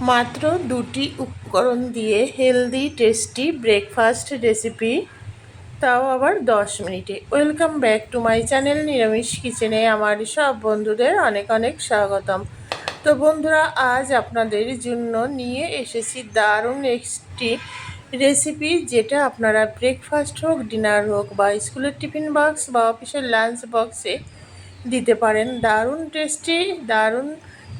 মাত্র দুটি উপকরণ দিয়ে হেলদি টেস্টি ব্রেকফাস্ট রেসিপি তাও আবার দশ মিনিটে। Welcome back to my channel নিরামিষ কিচেনে আমার সব বন্ধুদের অনেক অনেক স্বাগতম। তো বন্ধুরা, আজ আপনাদের জন্য নিয়ে এসেছি দারুণ একটি রেসিপি যেটা আপনারা ব্রেকফাস্ট হোক ডিনার হোক, বা স্কুলের টিফিন বক্স বা অফিসের লাঞ্চ বক্সে দিতে পারেন। দারুণ টেস্টি দারুণ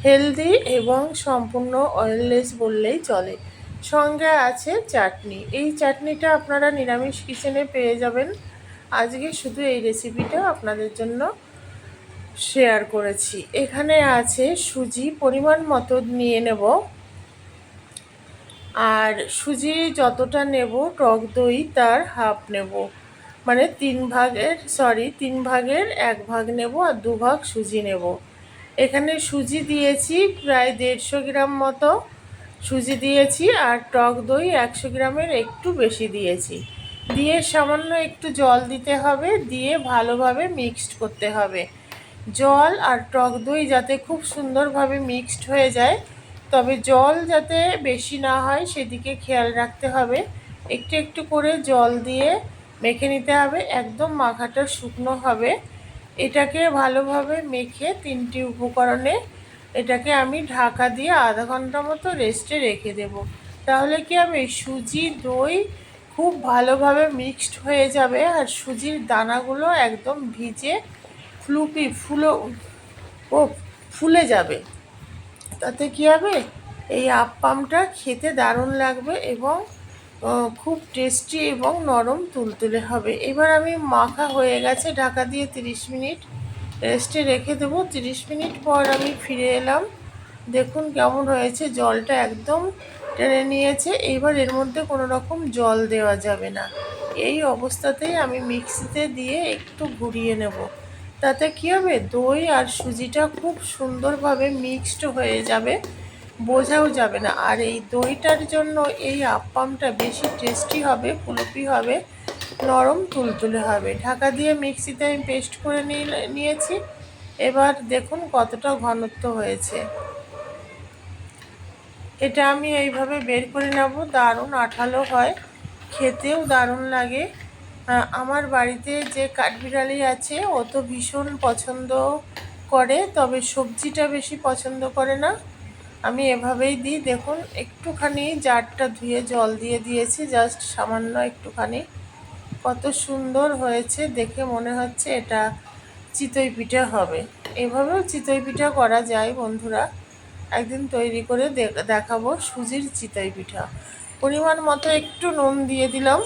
হেলদি এবং সম্পূর্ণ অয়েললেস বললেই চলে। সঙ্গে আছে চাটনি। এই চাটনিটা আপনারা নিরামিষ কিচেনে পেয়ে যাবেন। আজকে শুধু এই রেসিপিটা আপনাদের জন্য শেয়ার করেছি। এখানে আছে সুজি, পরিমাণ মতো নিয়ে নেব। আর সুজি যতটা নেব, টক দই তার হাফ নেব। মানে তিন ভাগের সরি তিন ভাগের এক ভাগ নেব আর দু ভাগ সুজি নেব। এখানে সুজি দিয়েছি, প্রায় দেড়শো গ্রাম মতো সুজি দিয়েছি আর টক দই একশো গ্রামের একটু বেশি দিয়েছি। দিয়ে সামান্য একটু জল দিতে হবে, দিয়ে ভালোভাবে মিক্সড করতে হবে। জল আর টক দই যাতে খুব সুন্দরভাবে মিক্সড হয়ে যায়, তবে জল যাতে বেশি না হয় সেদিকে খেয়াল রাখতে হবে। একটু একটু করে জল দিয়ে মেখে নিতে হবে, একদম মাখাটা শুকনো হবে। এটাকে ভালোভাবে মেখে তিনটি উপকরণে এটাকে আমি ঢাকা দিয়ে আধা ঘণ্টা মতো রেস্টে রেখে দেব। তাহলে কি আমি সুজি, দই খুব ভালোভাবে মিক্সড হয়ে যাবে আর সুজির দানাগুলো একদম ভিজে ফ্লুপি ফুলো, ও ফুলে যাবে। তাতে কী হবে? এই আপ্পামটা খেতে দারুণ লাগবে এবং খুব টেস্টি এবং নরম তুলতুলে হবে। এবার আমি মাখা হয়ে গেছে, ঢাকা দিয়ে 30 মিনিট রেস্টে রেখে দেবো। 30 মিনিট পর আমি ফিরে এলাম। দেখুন কেমন হয়েছে, জলটা একদম টেনে নিয়েছে। এবার এর মধ্যে কোনো রকম জল দেওয়া যাবে না। এই অবস্থাতেই আমি মিক্সিতে দিয়ে একটু ঘুরিয়ে নেব। তাতে কী হবে? দই আর সুজিটা খুব সুন্দরভাবে মিক্সড হয়ে যাবে। বোঝাও যাবে না। আর এই দইটার জন্য এই আপ্পামটা বেশি টেস্টি হবে ফুলপি হবে, নরম তুলতুলে হবে। ঢাকা দিয়ে মিক্সিতে আমি পেস্ট করে নিয়েছি। এবার দেখুন কতটা ঘনত্ব হয়েছে। এটা আমি এইভাবে বের করে নেব, দারুণ আঠালো হয়। খেতেও দারুণ লাগে। আমার বাড়িতে যে কাঠবিড়ালি আছে, ও তো ভীষণ পছন্দ করে, তবে সবজিটা বেশি পছন্দ করে না। আমি এভাবেই দিই। দেখুন, একটুখানি জারটা ধুয়ে, জল দিয়ে দিয়েছি, জাস্ট সামান্য একটুখানি। কত সুন্দর হয়েছে, দেখে মনে হচ্ছে এটা চিতই পিঠা হবে। এভাবেও চিতই পিঠা করা যায়, বন্ধুরা। একদিন তৈরি করে দেখাবো সুজির চিতই পিঠা। পরিমাণ মতো একটু নুন দিয়ে দিলাম।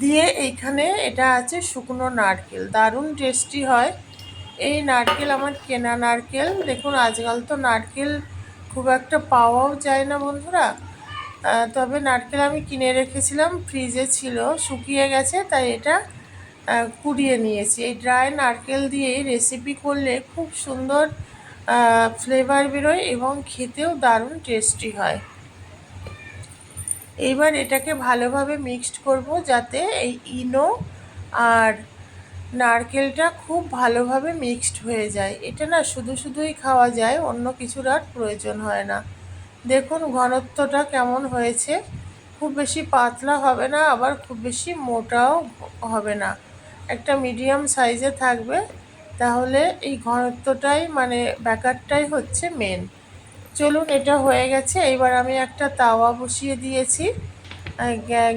দিয়ে এইখানে এটা আছে শুকনো নারকেল। দারুণ টেস্টি হয়। এই নারকেল, আমার কেনা নারকেল। দেখুন, আজকাল তো নারকেল খুব একটা পাওয়াও যায় না বন্ধুরা। তবে নারকেল আমি কিনে রেখেছিলাম, ফ্রিজে ছিল, শুকিয়ে গেছে, তাই এটা কুড়িয়ে নিয়েছি। এই ড্রাই নারকেল দিয়ে রেসিপি করলে খুব সুন্দর ফ্লেভার বেরোয় এবং খেতেও দারুণ টেস্টি হয়। এইবার এটাকে ভালোভাবে মিক্সড করব যাতে এই ইনো আর নারকেলটা খুব ভালোভাবে মিক্সড হয়ে যায়। এটা না শুধু শুধুই খাওয়া যায়, অন্য কিছুর আর প্রয়োজন হয় না। দেখুন ঘনত্বটা কেমন হয়েছে। খুব বেশি পাতলা হবে না, আবার খুব বেশি মোটাও হবে না। একটা মিডিয়াম সাইজে থাকবে। তাহলে এই ঘনত্বটাই মানে ব্যাকারটাই হচ্ছে মেন চলুন এটা হয়ে গেছে। এবার আমি একটা তাওয়া বসিয়ে দিয়েছি।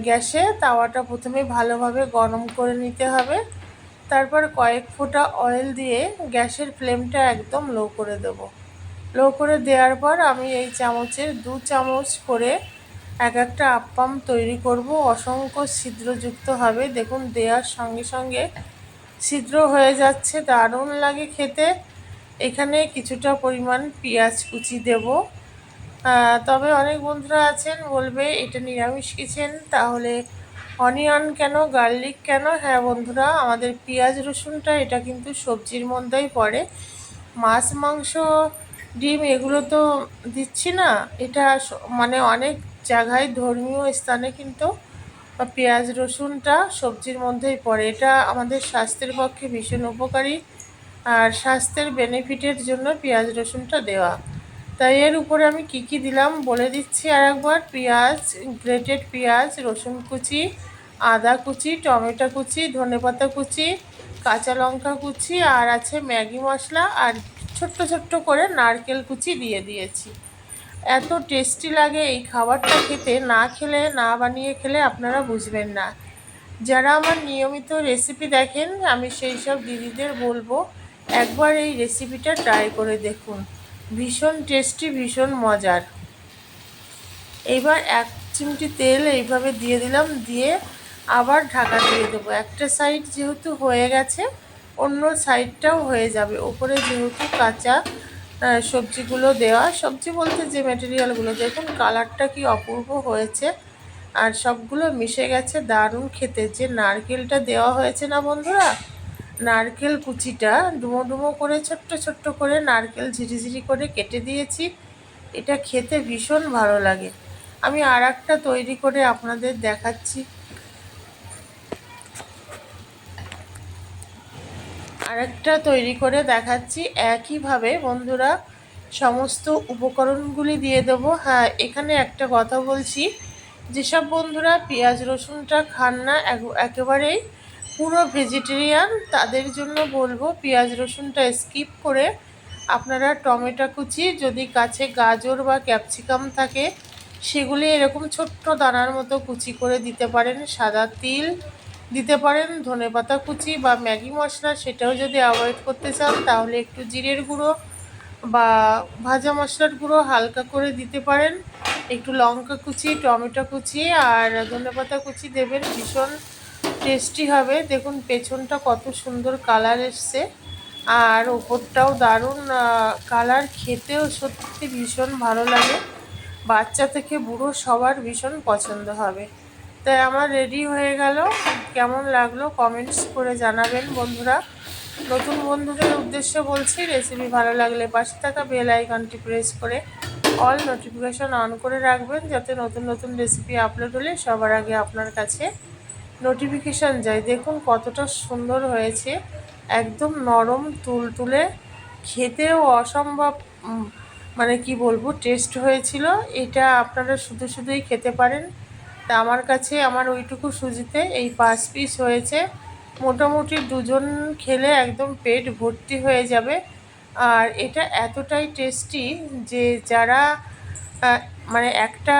গ্যাসে তাওয়াটা প্রথমে ভালোভাবে গরম করে নিতে হবে। তারপর কয়েক ফোঁটা অয়েল দিয়ে গ্যাসের ফ্লেমটা একদম লো করে দেব। লো করে দেওয়ার পর আমি এই চামচের দু চামচ করে এক একটা আপ্পাম তৈরি করব। অসংখ্য ছিদ্রযুক্ত হবে। দেখুন, দেওয়ার সঙ্গে সঙ্গে ছিদ্র হয়ে যাচ্ছে। দারুণ লাগে খেতে। এখানে কিছুটা পরিমাণ পেঁয়াজ কুচি দেব। তবে অনেক বন্ধুরা আছেন, বলবে এটা নিরামিষ কিচেন, তাহলে অনিয়ন কেন, গার্লিক কেন? হ্যাঁ বন্ধুরা, আমাদের পেঁয়াজ রসুনটা, এটা কিন্তু সবজির মধ্যেই পড়ে। মাছ, মাংস, ডিম এগুলো তো দিচ্ছি না। এটা মানে অনেক জায়গায় ধর্মীয় স্থানে কিন্তু পেঁয়াজ রসুনটা সবজির মধ্যেই পড়ে। এটা আমাদের স্বাস্থ্যের পক্ষে ভীষণ উপকারী। আর স্বাস্থ্যের বেনিফিটের জন্য পেঁয়াজ রসুনটা দেওয়া। তাই এর উপরে আমি কি কি দিলাম বলে দিচ্ছি আর একবার পেঁয়াজ গ্রেটেড পেঁয়াজ, রসুন কুচি, আদা কুচি, টমেটো কুচি ধনেপাতা কুচি, কাঁচা লঙ্কা কুচি আর আছে ম্যাগি মশলা আর ছোট্ট ছোট্ট করে নারকেল কুচি দিয়ে দিয়েছি। এত টেস্টি লাগে এই খাবারটা খেতে, না খেলে, না বানিয়ে খেলে আপনারা বুঝবেন না। যারা আমার নিয়মিত রেসিপি দেখেন, আমি সেই সব দিদিদের বলব, একবার এই রেসিপিটা ট্রাই করে দেখুন। ভীষণ টেস্টি ভীষণ মজার। এইবার এক চিমটি তেল এইভাবে দিয়ে দিলাম, দিয়ে আবার ঢাকা দিয়ে দেবো। একটা সাইড যেহেতু হয়ে গেছে, অন্য সাইডটাও হয়ে যাবে। ওপরে যেহেতু কাঁচা সবজিগুলো দেওয়া, সবজি বলতে যে ম্যাটেরিয়ালগুলো দেখুন কালারটা কি অপূর্ব হয়েছে। আর সবগুলো মিশে গেছে, দারুণ খেতে। যে নারকেলটা দেওয়া হয়েছে না বন্ধুরা? নারকেল কুচিটা ডুমো ডুমো করে, ছোট্ট ছোট্ট করে নারকেল ঝিরিঝিরি করে কেটে দিয়েছি। এটা খেতে ভীষণ ভালো লাগে। আমি আর একটা তৈরি করে আপনাদের দেখাচ্ছি। আরেকটা তৈরি করে দেখাচ্ছি। একইভাবে বন্ধুরা, সমস্ত উপকরণগুলি দিয়ে দেবো। হ্যাঁ এখানে একটা কথা বলছি। যেসব বন্ধুরা পেঁয়াজ রসুনটা খান না একেবারেই পুরো ভেজিটেরিয়ান তাদের জন্য বলব পেঁয়াজ রসুনটা স্কিপ করে আপনারা টমেটো কুচি, যদি কাছে গাজর বা ক্যাপসিকাম থাকে, সেগুলি এরকম ছোট্ট দানার মতো কুচি করে দিতে পারেন, সাদা তিল দিতে পারেন, ধনে পাতা কুচি বা ম্যাগি মশলা সেটাও যদি অ্যাভয়েড করতে চান, তাহলে একটু জিরের গুঁড়ো বা ভাজা মশলার গুঁড়ো হালকা করে দিতে পারেন। একটু লঙ্কা কুচি, টমেটো কুচি আর ধনে পাতা কুচি দেবেন ভীষণ টেস্টি হবে। দেখুন, পেছনটা কত সুন্দর কালার এসছে। আর ওপরটাও দারুণ কালার খেতেও সত্যি ভীষণ ভালো লাগে। বাচ্চা থেকে বুড়ো সবার ভীষণ পছন্দ হবে। তাই আমার রেডি হয়ে গেল। কেমন লাগল কমেন্টস করে জানাবেন বন্ধুরা। নতুন বন্ধুদের উদ্দেশ্যে বলছি রেসিপি ভালো লাগলে পাশে থাকা বেল আইকনটি প্রেস করে অল নোটিফিকেশান অন করে রাখবেন, যাতে নতুন নতুন রেসিপি আপলোড হলে সবার আগে আপনার কাছে নোটিফিকেশান যায়। দেখুন কতটা সুন্দর হয়েছে। একদম নরম তুল তুলে খেতেও অসম্ভব মানে কি বলব টেস্ট হয়েছিল। এটা আপনারা শুধু শুধুই খেতে পারেন। তা আমার কাছে, আমার ওইটুকু সুজিতে এই পাঁচ পিস হয়েছে। মোটামুটি দুজন খেলে একদম পেট ভর্তি হয়ে যাবে। আর এটা এতটাই টেস্টি যে যারা মানে একটা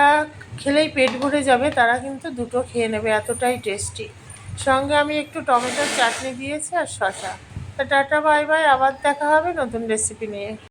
খেলেই পেট ভরে যাবে, তারা কিন্তু দুটো খেয়ে নেবে, এতটাই টেস্টি সঙ্গে আমি একটু টমেটোর চাটনি দিয়েছি আর শসা। তা টাটা বাই বাই আবার দেখা হবে নতুন রেসিপি নিয়ে।